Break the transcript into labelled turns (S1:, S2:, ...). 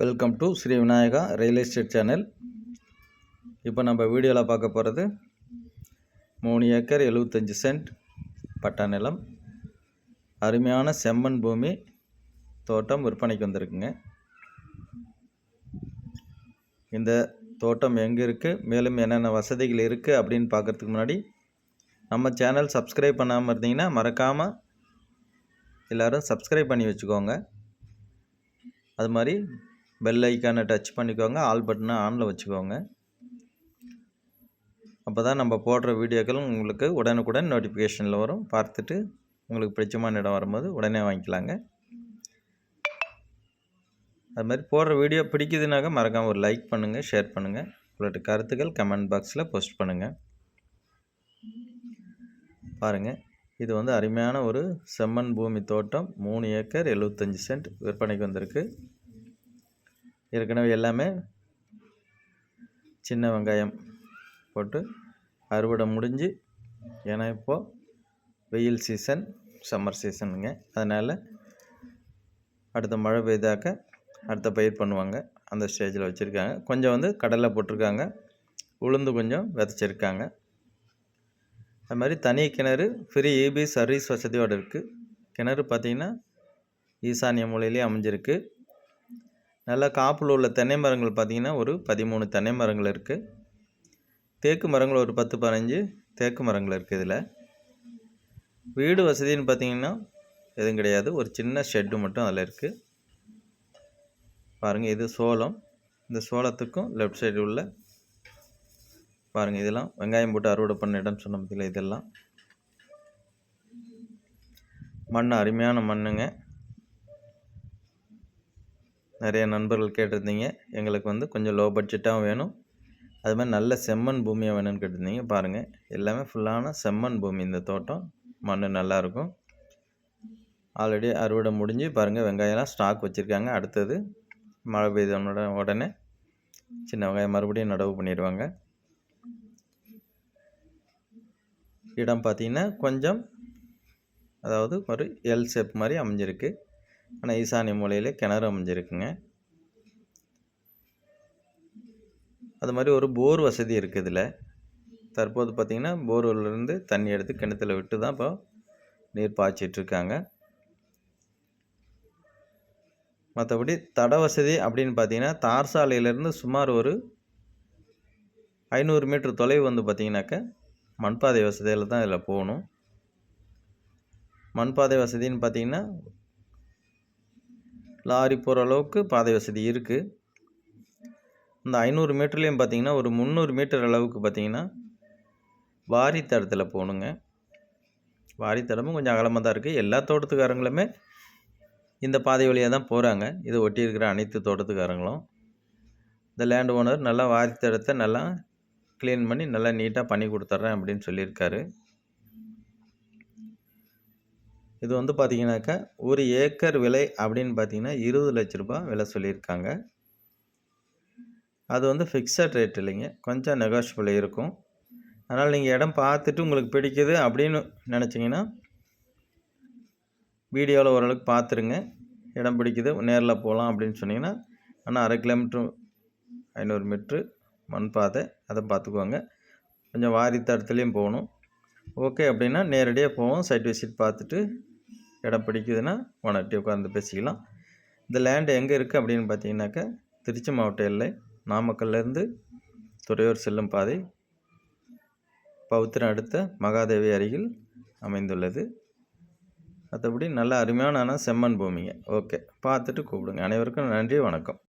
S1: Welcome to Sri Vinayaka real estate channel இப்போ நம்ம வீடியோவில் பார்க்க போகிறது மூணு ஏக்கர் எழுபத்தஞ்சி சென்ட் பட்டா நிலம். அருமையான செம்மண் பூமி தோட்டம் விற்பனைக்கு வந்திருக்குங்க. இந்த தோட்டம் எங்கே இருக்குது மேலும் என்னென்ன வசதிகள் இருக்குது அப்படின்னு பார்க்குறதுக்கு முன்னாடி நம்ம சேனல் சப்ஸ்கிரைப் பண்ணாமல் இருந்தீங்கன்னா மறக்காமல் எல்லோரும் சப்ஸ்கிரைப் பண்ணி வச்சுக்கோங்க. அது மாதிரி பெல் ஐக்கானை டச் பண்ணிக்கோங்க. ஆல் பட்டனை ஆனில் வச்சுக்கோங்க. அப்போ தான் நம்ம போடுற வீடியோக்கள் உங்களுக்கு உடனுக்குடன் நோட்டிஃபிகேஷனில் வரும். பார்த்துட்டு உங்களுக்கு பிடிச்சமான இடம் வரும்போது உடனே வாங்கிக்கலாங்க. அது மாதிரி போடுற வீடியோ பிடிக்குதுனாக்க மறக்காமல் ஒரு லைக் பண்ணுங்கள் ஷேர் பண்ணுங்கள் உங்களோட கருத்துக்கள் கமெண்ட் பாக்ஸில் போஸ்ட் பண்ணுங்கள் பாருங்கள் இது வந்து அருமையான ஒரு செம்மண் பூமி தோட்டம். மூணு ஏக்கர் எழுபத்தஞ்சி சென்ட் விற்பனைக்கு வந்திருக்கு. ஏற்கனவே எல்லாமே சின்ன வெங்காயம் போட்டு அறுவடை முடிஞ்சு ஏன்னா இப்போது வெயில் சீசன் சம்மர் சீசனுங்க அதனால் அடுத்த மழை பெய்தாக்க அடுத்த பயிர் பண்ணுவாங்க. அந்த ஸ்டேஜில் வச்சுருக்காங்க. கொஞ்சம் வந்து கடலை போட்டிருக்காங்க. உளுந்து கொஞ்சம் விதைச்சிருக்காங்க. அது மாதிரி தனி கிணறு ஃப்ரீ ஏபி சர்வீஸ் வசதியோடு இருக்குது கிணறு பார்த்திங்கன்னா ஈசானிய மூலையிலே அமைஞ்சிருக்கு. நல்லா காப்பில் உள்ள தென்னை மரங்கள் பார்த்திங்கன்னா ஒரு பதிமூணு தென்னை மரங்கள் இருக்குது தேக்கு மரங்கள் ஒரு பத்து பதினஞ்சு தேக்கு மரங்கள் இருக்குது இதில். வீடு வசதின்னு பார்த்திங்கன்னா எதுவும் கிடையாது. ஒரு சின்ன ஷெட்டு மட்டும் அதில் இருக்குது பாருங்கள் இது சோளம். இந்த சோளத்துக்கும் லெஃப்ட் சைடு உள்ள பாருங்கள் இதெல்லாம் வெங்காயம் போட்டு அறுவடை பண்ண இடம் சொன்ன பற்றியில் இதெல்லாம். மண் அருமையான மண்ணுங்க. நிறைய நண்பர்கள் கேட்டிருந்தீங்க. எங்களுக்கு வந்து கொஞ்சம் லோ பட்ஜெட்டாகவும் வேணும். அது மாதிரி நல்ல செம்மண் பூமியாக வேணும்னு கேட்டிருந்தீங்க. பாருங்கள் எல்லாமே ஃபுல்லான செம்மண் பூமி இந்த தோட்டம். மண் நல்லாயிருக்கும் ஆல்ரெடி அறுவடை முடிஞ்சு பாருங்கள் வெங்காயம்லாம் ஸ்டாக் வச்சுருக்காங்க. அடுத்தது மழை பெய்த உடனே சின்ன வெங்காயம் மறுபடியும் நடவு பண்ணிடுவாங்க. இடம் பார்த்திங்கன்னா கொஞ்சம் அதாவது ஒரு எல் ஷேப் மாதிரி அமைஞ்சிருக்கு. ஆனால் ஈசானிய மூலையில் கிணறு அமைஞ்சிருக்குங்க. அது மாதிரி ஒரு போர் வசதி இருக்குது இதில். தற்போது பார்த்திங்கன்னா போர்வெல்லேருந்து தண்ணி எடுத்து கிணத்துல விட்டு தான் இப்போ நீர் பாய்ச்சிட்ருக்காங்க. மற்றபடி தட வசதி அப்படின்னு பார்த்தீங்கன்னா தார் சாலையிலேருந்து சுமார் ஒரு ஐநூறு மீட்டர் தொலைவு வந்து பார்த்திங்கனாக்கா மண்பாதை வசதியில் தான் இதில் போகணும். மண்பாதை வசதின்னு பார்த்திங்கன்னா லாரி போகிற அளவுக்கு பாதை வசதி இருக்குது இந்த ஐநூறு மீட்டர்லேயும் பார்த்தீங்கன்னா ஒரு முந்நூறு மீட்டர் அளவுக்கு பார்த்தீங்கன்னா வாரித்தடத்தில் போகணுங்க வாரித்தடமும் கொஞ்சம் அகலமாக தான் இருக்குது எல்லா தோட்டத்துக்காரங்களுமே இந்த பாதை வழியாக தான் போகிறாங்க இது ஒட்டி இருக்கிற அனைத்து தோட்டத்துக்காரங்களும். இந்த லேண்ட் ஓனர் நல்லா வாரித்தடத்தை நல்லா க்ளீன் பண்ணி நல்லா நீட்டாக பண்ணி கொடுத்துட்றேன் அப்படின்னு சொல்லியிருக்காரு. இது வந்து பார்த்திங்கனாக்கா ஒரு ஏக்கர் விலை அப்படின்னு பார்த்தீங்கன்னா இருபது லட்ச ரூபா விலை சொல்லியிருக்காங்க. அது வந்து ஃபிக்ஸட் ரேட் இல்லைங்க. கொஞ்சம் நெகோஷியபிள் இருக்கும். அதனால் நீங்கள் இடம் பார்த்துட்டு உங்களுக்கு பிடிக்குது அப்படின்னு நினச்சிங்கன்னா வீடியோவில் ஓரளவுக்கு பார்த்துருங்க. இடம் பிடிக்குது நேரில் போகலாம் அப்படின்னு சொன்னிங்கன்னா ஆனால் அரை கிலோமீட்ரு ஐநூறு மீட்ரு மண் பாதை அதை பார்த்துக்குவாங்க கொஞ்சம் வாரி போகணும். ஓகே அப்படின்னா நேரடியாக போவோம். சைட் விசிட் பார்த்துட்டு இடம் பிடிக்குதுன்னா ஓனர்ட்டி உட்காந்து பேசிக்கலாம். இந்த லேண்டு எங்கே இருக்குது அப்படின்னு பார்த்தீங்கன்னாக்கா திருச்சி மாவட்ட எல்லை நாமக்கல்லேருந்து துறையூர் செல்லும் பாதை பௌத்திரம் அடுத்த மகாதேவி அருகில் அமைந்துள்ளது. மற்றபடி நல்ல அருமையான செம்மண் பூமிங்க. ஓகே பார்த்துட்டு கூப்பிடுங்க. அனைவருக்கும் நன்றி வணக்கம்.